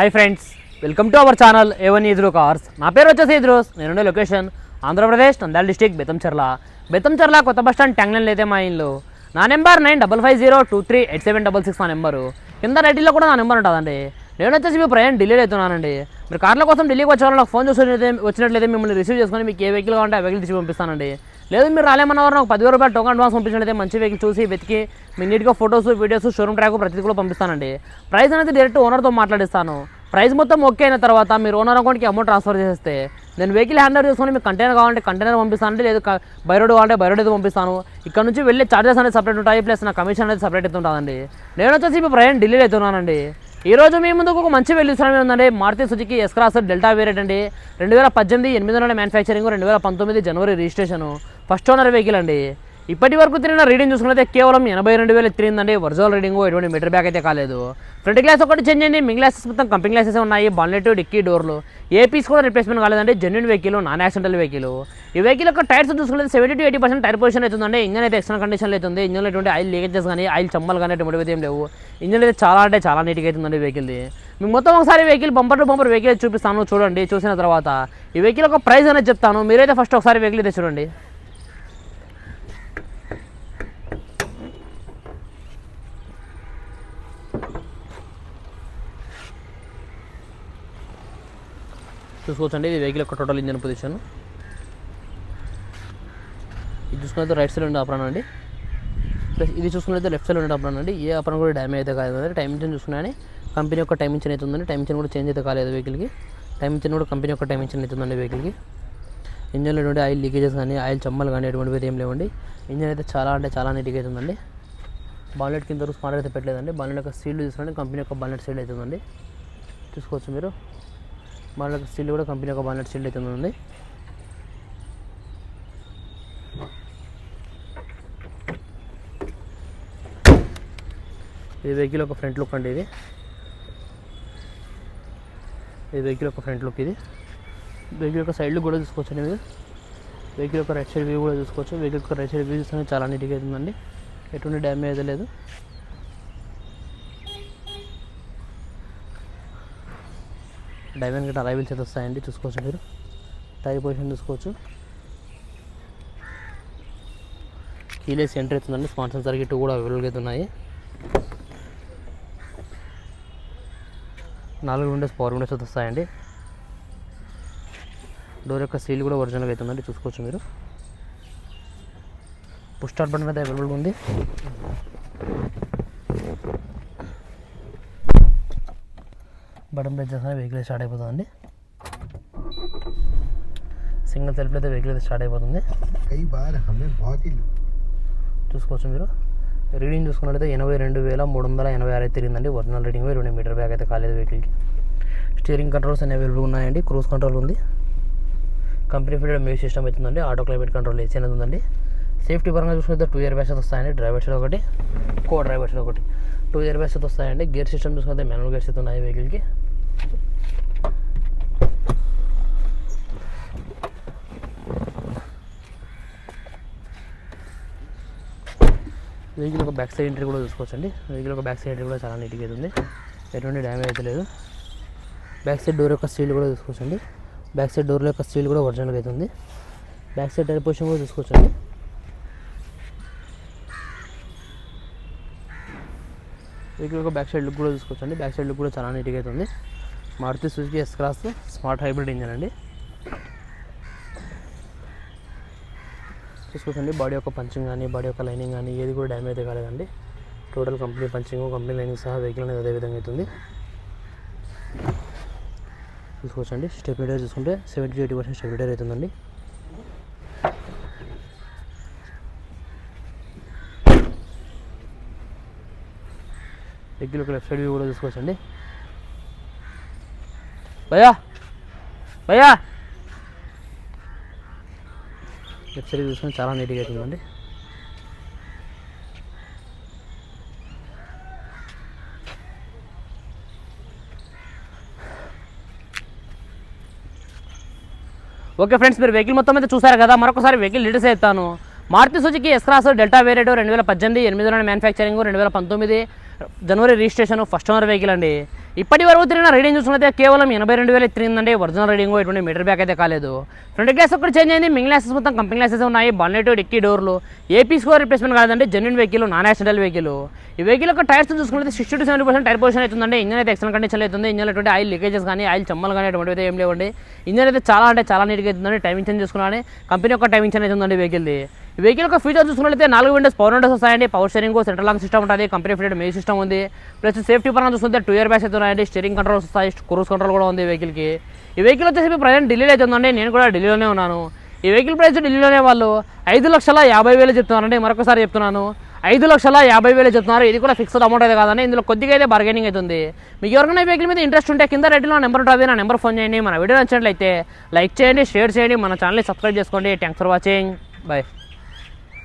Hi friends welcome to our channel A one ఈజ్రో cars నా పేరు వచ్చేసి ఇద్రోస్ నేనుండే లొకేషన్ ఆంధ్రప్రదేశ్ నంద్యాల డిస్టిక్ బెతంచెర్ల బెతంచెర్ల కొత్త బస్ స్టాండ్ ట్యాంగ్లైన్ అయితే మా ఇల్లు. నా number nine double five zero two three eight seven double six నా నెంబరు కింద రెడ్డిలో కూడా నా నెంబర్ ఉంటుందండి. నేను వచ్చేసి మీ ప్రయాణం ఢిల్లీలో అవుతున్నానండి. మీరు కార్ల కోసం ఢిల్లీకి వచ్చే నాకు ఫోన్ చూసి వచ్చినట్లయితే మిమ్మల్ని రిసీవ్ చేసుకొని మీకు ఏ వెహికల్ కావాలంటే ఆ వెహికల్ తీసి పంపిస్తానండి. లేదు మీరు రాలేమన్నవారు నాకు పదివేల రూపాయలు టోకన్ అడ్వాన్స్ పంపించినట్లయితే మంచి వెహికల్ చూసి వెతికి మీ నీట్గా ఫొటోస్ వీడియోస్ షోరూమ్ ట్రాక్ ప్రతిదీ కూడా పంపిస్తానండి. ప్రైస్ అనేది డైరెక్ట్ ఓనర్తో మాట్లాడిస్తాను. ప్రైస్ మొత్తం ఓకే అయిన తర్వాత మీరు ఓనర్ అకౌంట్కి అమౌంట్ ట్రాన్స్ఫర్ చేస్తే నేను వెహికల్ హ్యాండ్ చేసుకొని మీకు కంటైనర్ కావాలంటే కంటైనర్ పంపిస్తాను లేదు క- బై రోడ్ కావాలంటే బై రోడ్ అయితే పంపిస్తాను. ఇక్కడ నుంచి వెళ్ళే చార్జెస్ అనేది సపరేట్ ఉంటాయి ప్లస్ నా కమిషన్ అనేది సపరేట్ అయితే ఉంటుందండి. నేను వచ్చేసి ఇప్పుడు ప్రయాణం ఢిల్లీలో అవుతున్నానండి ఈరోజు మీ ముందుకు ఒక మంచి వెళ్ళి ఇస్తున్నాం ఉందండి Maruti Suzuki S Cross delta variant అండి. రెండు వేల పద్దెనిమిది ఎనిమిది వందల మ్యానుఫ్యాక్చరింగ్ రెండు వేల పంతొమ్మిది January registration first owner vehicle అండి. ఇప్పటి వరకు తిరిగిన రీడింగ్ చూసుకున్నైతే కేవలం ఎనభై రెండు వేలు తిరిగిందండి ఒరిజినల్ రీడింగ్ ఎటువంటి మీటర్ బ్యాక్ అయితే కాలేదు. ఫ్రంట్ గ్లాస్ ఒకటి చేంజ్ అయింది. మింగ్ గ్లాసెస్ మొత్తం కంపెనీ గ్లాసెస్ ఉన్నాయి. బాన్లెట్ డిక్కీ డోర్లు. ఏ పీస్ కూడా రిప్లేస్మెంట్ కాలేదండి. Genuine vehicle non accidental vehicle ఈ వెహికల్ యొక్క టైర్స్ చూసుకుంటే seventy to eighty percent tyre position అవుతుందండి. ఇంజన్ అయితే ఎక్స్టర్నల్ కండిషన్లో అవుతుంది. ఇంజన్ ఎటువంటి ఆయిల్ లీకేజెస్ కానీ ఆయిల్ చమ్మలు కానీ అటువంటి ఏం లేవు. ఇంజన్ అయితే చాలా అంటే చాలా నీట్గా అవుతుందండి వెహికల్ది మీకు మొత్తం ఒకసారి vehicle bumper to bumper vehicle చూపిస్తాను. చూడండి. చూసిన తర్వాత ఈ వెహికల్ యొక్క ప్రైస్ అనేది చెప్తాను. మీరైతే ఫస్ట్ ఒకసారి వెహికల్ అయితే చూడండి. చూసుకోవచ్చండి ఇది వెహికల్ యొక్క టోటల్ ఇంజన్ పొజిషన్ ఇది చూసుకున్నైతే రైట్ సైడ్ ఉండే అప్రాణం అండి. ప్లస్ ఇది చూసుకున్నైతే లెఫ్ట్ సైడ్ ఉండే అప్రాణం అండి. ఏ అప్రాణం కూడా డ్యామేజ్ అయితే కాలేదు. టైం ఇంజిన్ చూసుకున్నాయని కంపెనీ యొక్క టైం ఇంజిన్ అయితే ఉందండి టైం ఇంజిన్ కూడా చేంజ్ అయితే కాలేదు వెహికల్కి టైం ఇంజిన్ కూడా కంపెనీ యొక్క టైం ఇంజిన్ అవుతుందండి వెహికల్కి ఇంజన్లో ఎటువంటి ఆయిల్ లీకేజెస్ కానీ ఆయిల్ చమ్మలు కానీ ఎటువంటివి ఏం లేవండి. ఇంజన్ అయితే చాలా అంటే చాలా నీట్గా అయితే ఉందండి బాలెట్ కింద స్మార్ట్ అయితే పెట్టలేదండి. బాలెట్ యొక్క సీల్ చూసుకోండి కంపెనీ యొక్క బాలెట్ సీల్ అవుతుందండి. చూసుకోవచ్చు మీరు. బాన్లెట్ స్టిల్ కూడా కంపెనీ ఒక బాన్లెట్ స్టిల్ అయితే ఉంది. ఇది వెహికల్ ఒక ఫ్రంట్ లుక్ అండి ఇది. ఈ వెహికల్ ఒక ఫ్రంట్ లుక్ ఇది. వెహికల్ యొక్క సైడ్ లుక్ కూడా చూసుకోవచ్చు అండి మీరు. వెహికల్ యొక్క రైట్ సైడ్ వ్యూ కూడా చూసుకోవచ్చు. వెహికల్ యొక్క రైట్ సైడ్ వ్యూ చూస్తే చాలా నీట్గా అవుతుందండి ఎటువంటి డ్యామేజ్ అయితే లేదు. డైమండ్ గట్రా అరైవల్ చేత వస్తాయండి. చూసుకోవచ్చు మీరు. టైర్ పొజిషన్ చూసుకోవచ్చు. కీలేస్ ఎంటర్ అవుతుందండి. స్మార్ట్ సర్కిట్ గిట్టు కూడా అవైలబుల్గా అవుతున్నాయి నాలుగు విండోస్ పవర్ విండోస్ అయితే వస్తాయండి. డోర్ యొక్క సీల్ కూడా ఒరిజినల్గా అవుతుందండి చూసుకోవచ్చు మీరు. పుష్ స్టార్ట్ బటన్ అయితే అవైలబుల్గా ఉంది. బటన్ ప్రెస్ చేస్తే వెహికల్ స్టార్ట్ అయిపోతుందండి. సింగిల్ సెల్ఫ్ అయితే వెహికల్ అయితే స్టార్ట్ అయిపోతుంది. చూసుకోవచ్చు మీరు. రీడింగ్ చూసుకున్నట్లయితే ఎనభై రెండు వేల మూడు వందల ఎనభై ఆరు అయితే తిరిగిందండి. ఒరిజినల్ రీడింగ్ రెండు మీటర్ బ్యాగ్ అయితే కాలేదు వెహికల్కి స్టీరింగ్ కంట్రోల్స్ అన్ని అవైలబుల్ ఉన్నాయండి. క్రూజ్ కంట్రోల్ ఉంది. కంపెనీ ఫీల్డ్ మ్యూజిక్ సిస్టమ్ అవుతుందండి ఆటో క్లైమేట్ కంట్రోల్ ఏసీ అనేది ఉందండి. సేఫ్టీ పరంగా చూసుకుంటే టూ ఇయర్ బ్యాగ్స్ వస్తాయండి. డ్రైవర్ ఒకటి కో డ్రైవర్ ఒకటి. టూ ఇయర్ బ్యాగ్స్ వస్తాయండి. గేర్ సిస్టమ్ చూసుకుంటే మ్యానువల్ గేర్స్ అయితే ఉన్నాయి వెహికల్కి. వెహికల్ ఒక బ్యాక్ సైడ్ ఎంట్రీ కూడా చూసుకోవచ్చండి. వెహికల్ ఒక బ్యాక్ సైడ్ ఎంట్రీ కూడా చాలా నీట్గా ఉంది. ఎటువంటి డ్యామేజ్ అయితే లేదు. బ్యాక్ సైడ్ డోర్ యొక్క స్టీల్ కూడా చూసుకోవచ్చండి. బ్యాక్ సైడ్ డోర్ యొక్క స్టీల్ కూడా ఒరిజినల్గా అయితే ఉంది. బ్యాక్ సైడ్ టైర్ పొజిషన్ కూడా చూసుకోవచ్చండి. వెహికల్ బ్యాక్ సైడ్ లుక్ కూడా చూసుకోవచ్చండి. బ్యాక్ సైడ్ లుక్ కూడా చాలా నీట్గా అయితే ఉంది. Maruti Suzuki S cross smart hybrid engine అండి. చూసుకోవచ్చండి. బాడీ యొక్క పంచింగ్ కానీ బాడీ యొక్క లైనింగ్ కానీ ఏది కూడా డ్యామేజ్ అయితే కాలేదండి. Total company punching company lining సహా వెహికల్ అనేది అదే విధంగా అవుతుంది. చూసుకోవచ్చండి. స్టెబిలిటర్ చూసుకుంటే సెవెంటీ ఎయిటీ పర్సెంట్ స్టెబిలిటర్ అవుతుందండి వెహికల్ యొక్క లెఫ్ట్ సైడ్ వ్యూ కూడా చూసుకోవచ్చండి. భయ్యా! భయ్యా! లెఫ్ట్ సైడ్ చూసుకొని చాలా నీట్గా అవుతుందండి ఓకే ఫ్రెండ్స్ మీరు వెహికల్ మొత్తం అయితే చూసారు కదా మరొకసారి వెహికల్ డీటెయిల్స్ ఇస్తాను. Maruti Suzuki S Cross delta variant రెండు వేల పద్దెనిమిది ఎనిమిది మ్యానుఫ్యాక్చరింగ్ రెండు వేల పంతొమ్మిది January registration first owner vehicle అండి. ఇప్పటి వరకు తిరిగిన రీడింగ్ చూసుకుంటే కేవలం ఎనభై రెండు వేలు తిరిగిందండి. ఒరిజినల్ రీడింగ్ ఎటువంటి మీటర్ బ్యాక్ అయితే కాలేదు. ఫ్రంట్ గ్లాస్ ఒకటి చేంజ్ అయింది. మింగ్ గ్లాసెస్ మొత్తం కంపెనీ గ్లాసెస్ ఉన్నాయి. బాన్లెట్ డిక్కీ డోర్లు ఏపీ స్కోర్ రిప్లేస్మెంట్ కాదండి genuine vehicle non accidental vehicle ఈ వెహికల్ యొక్క టైర్స్ చూసుకుంటే sixty to seventy percent tyre position అవుతుందండి. ఇంజన్ అయితే ఎక్సలెంట్ కండిషన్ అవుతుంది. ఇంజన్ ఎటువంటి ఆయిల్ లీకేజెస్ కానీ ఆయిల్ చెమ్మలు కానీ అటువంటివి అయితే ఏం లేవండి. ఇంజన్ అయితే చాలా అంటే చాలా నీట్గా అవుతుందండి. టైమింగ్ చేంజ్ చూసుకున్నాను. కంపెనీ యొక్క టైమింగ్ చేంజ్ అవుతుందండి వెహికల్ది వెహికల్ యొక్క ఫీచర్ చూసుకున్నట్లయితే నాలుగు విండోస్ పవర్ విండోస్ వస్తాయండి. Power steering central lock system ఉంటుంది. కంపెనీ ఫిటెడ్ మే సిస్టమ్ ఉంది. ప్లస్ సేఫ్టీ పరంగా చూసుకుంటే టూ ఇయర్ బ్యాగ్స్ అయితే ఉన్నాయండి. స్టీరింగ్ కంట్రోల్స్ వస్తాయి. క్రూస్ కంట్రోల్ కూడా ఉంది వెహికల్కి ఈ వెహికల్ వచ్చేసి ప్రజెంట్ ఢిల్లీలో అయితే ఉందండి. నేను కూడా ఢిల్లీలోనే ఉన్నాను. ఈ వెహికల్ ప్రైస్ ఢిల్లీలోనే వాళ్ళు ఐదు లక్షల యాభై వేలు చెప్తున్నారండి. మరొకసారి చెప్తున్నాను. ఐదు లక్షల యాభై వేలు చెప్తున్నారు. ఇది కూడా ఫిక్స్డ్ అమౌంట్ అయితే కాదండి. ఇందులో కొద్దిగా అయితే బార్గెనింగ్ అవుతుంది మీకు ఎవరికైనా వెహికల్ మీద ఇంట్రెస్ట్ ఉంటే కింద రేట్లో నెంబర్ ఉంటుంది. నా నెంబర్ ఫోన్ చేయండి. మన వీడియో నచ్చినట్లయితే లైక్ చేయండి షేర్ చేయండి. మన ఛానల్ని సబ్స్క్రైబ్ చేసుకోండి. Thanks for watching bye